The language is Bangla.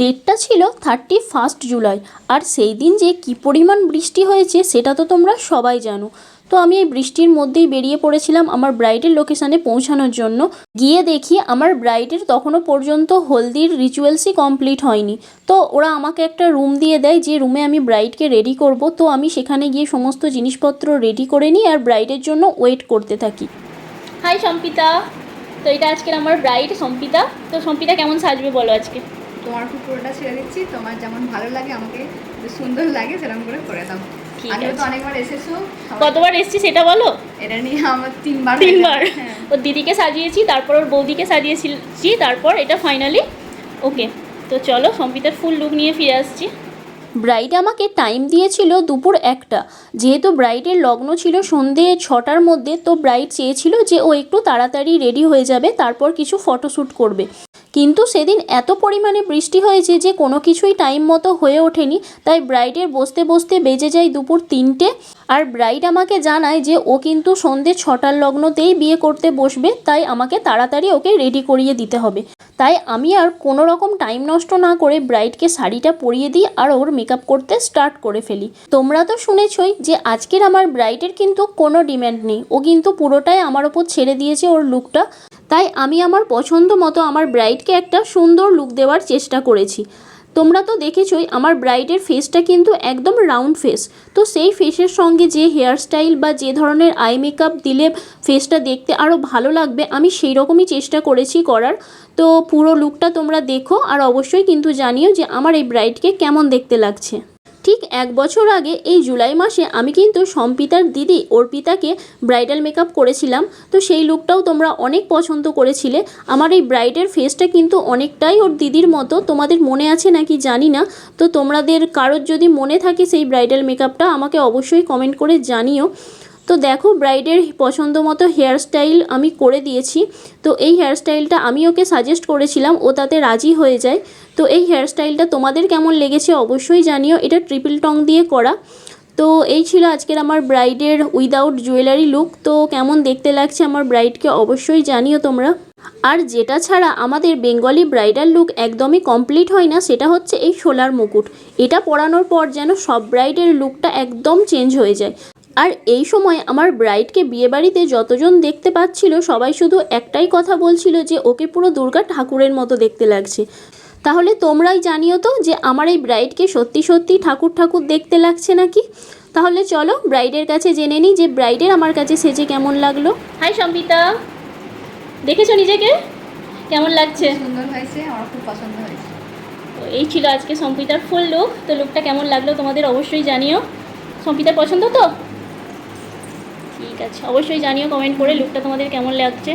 ডেটটা ছিল থার্টি ফার্স্ট জুলাই আর সেই দিন যে কী পরিমাণ বৃষ্টি হয়েছে সেটা তো তোমরা সবাই জানো। তো আমি এই বৃষ্টির মধ্যেই বেরিয়ে পড়েছিলাম আমার ব্রাইডের লোকেশানে পৌঁছানোর জন্য। গিয়ে দেখি আমার ব্রাইডের তখনও পর্যন্ত হলদির রিচুয়ালসই কমপ্লিট হয়নি। তো ওরা আমাকে একটা রুম দিয়ে দেয়, যে রুমে আমি ব্রাইডকে রেডি করব। তো আমি সেখানে গিয়ে সমস্ত জিনিসপত্র রেডি করে নিই আর ব্রাইডের জন্য ওয়েট করতে থাকি। হাই সম্পিতা। তো এটা আজকের আমার ব্রাইড সম্পিতা। তো সম্পিতা, কেমন সাজবে বলো আজকে? তোমার উপর পুরোটা ছেড়ে দিচ্ছি। তোমার যেমন ভালো লাগে আমাকে সুন্দর লাগে সেরকম করে করে দাও। ঠিক তো অনেকবার এসেছ কতবার এসছি সেটা বলো? এটা নিয়ে আমার তিনবার তিনবার। হ্যাঁ। ওর দিদিকে সাজিয়েছি তারপর ওর বৌদিকে সাজিয়েছি তারপর এটা ফাইনালি ওকে তো চলো সম্পিতার ফুল লুক নিয়ে ফিরে আসছি। ব্রাইড আমাকে টাইম দিয়েছিল দুপুর একটা। যেহেতু ব্রাইডের লগ্ন ছিল সন্ধে ছটার মধ্যে তো ব্রাইড চেয়েছিল যে ও একটু তাড়াতাড়ি রেডি হয়ে যাবে তারপর কিছু ফটোশ্যুট করবে। কিন্তু সেদিন এত পরিমাণে বৃষ্টি হয়েছে যে কোনো কিছুই টাইম মতো হয়ে ওঠেনি। তাই ব্রাইডের বসতে বসতে বেজে যায় দুপুর তিনটে। আর ব্রাইড আমাকে জানায় যে ও কিন্তু সন্ধে ছটার লগ্নতেই বিয়ে করতে বসবে, তাই আমাকে তাড়াতাড়ি ওকে রেডি করিয়ে দিতে হবে। তাই আমি আর কোনো রকম টাইম নষ্ট না করে ব্রাইডকে শাড়িটা পরিয়ে দিই আর ওর মেকআপ করতে স্টার্ট করে ফেলি। তোমরা তো শুনেছই যে আজকের আমার ব্রাইডের কিন্তু কোনো ডিম্যান্ড নেই। ও কিন্তু পুরোটাই আমার ওপর ছেড়ে দিয়েছে ওর লুকটা তাই আমি আমার পছন্দ মতো আমার ব্রাইডকে একটা সুন্দর লুক দেওয়ার চেষ্টা করেছি। তোমরা তো দেখেছই, আমার ব্রাইডের ফেসটা কিন্তু একদম রাউন্ড ফেস তো সেই ফেসের সঙ্গে যে হেয়ারস্টাইল বা যে ধরনের আই মেকআপ দিলে ফেসটা দেখতে আরও ভালো লাগবে, আমি সেই রকমই চেষ্টা করেছি করার। তো পুরো লুকটা তোমরা দেখো আর অবশ্যই কিন্তু জানিও যে আমার এই ব্রাইডকে কেমন দেখতে লাগছে। ঠিক এক বছর আগে এই জুলাই মাসে আমি কিন্তু সম্পিতার দিদি অর্পিতাকে ব্রাইডাল মেকআপ করেছিলাম। তো সেই লুকটাও তোমরা অনেক পছন্দ করেছিলে। আমার এই ব্রাইডের ফেসটা কিন্তু অনেকটাই ওর দিদির মতো। তোমাদের মনে আছে নাকি জানি না। তো তোমাদের কারোর যদি মনে থাকে সেই ব্রাইডাল মেকআপটা, আমাকে অবশ্যই কমেন্ট করে জানিও। তো দেখো ব্রাইডের পছন্দ মতো হেয়ারস্টাইল আমি করে দিয়েছি। তো এই হেয়ারস্টাইলটা আমি ওকে সাজেস্ট করেছিলাম, ও তাতে রাজি হয়ে যায়। তো এই হেয়ারস্টাইলটা তোমাদের কেমন লেগেছে অবশ্যই জানিও, এটা ট্রিপল টং দিয়ে করা। তো এই ছিল আজকের আমার ব্রাইডের উইদাউট জুয়েলারি লুক তো কেমন দেখতে লাগছে আমার ব্রাইডকে অবশ্যই জানিও তোমরা। আর যেটা ছাড়া আমাদের বেঙ্গলি ব্রাইডাল লুক একদমই কমপ্লিট হয় না, সেটা হচ্ছে এই সোলার মুকুট। এটা পরানোর পর যেন সব ব্রাইডের লুকটা একদম চেঞ্জ হয়ে যায়। আর এই সময় আমার ব্রাইডকে বিয়েবাড়িতে যতজন দেখতে পাচ্ছিল সবাই শুধু একটাই কথা বলছিল যে ওকে পুরো দুর্গা ঠাকুরের মতো দেখতে লাগছে। তাহলে তোমরাই জানিও তো যে আমার এই ব্রাইডকে সত্যি সত্যি ঠাকুর ঠাকুর দেখতে লাগছে নাকি? তাহলে চলো ব্রাইডের কাছে জেনে নিই যে ব্রাইডের আমার কাছে সেজে কেমন লাগল। হাই সম্পিতা দেখেছ নিজেকে? কেমন লাগছে? সুন্দর হয়েছে আমার খুব পছন্দ হয়েছে। তো এই ছিল আজকে সম্পিতার ফুল লুক তো লুকটা কেমন লাগল তোমাদের অবশ্যই জানিও। সম্পিতার পছন্দ তো? ঠিক আছে। অবশ্যই জানিও কমেন্ট করে লুকটা তোমাদের কেমন লাগছে।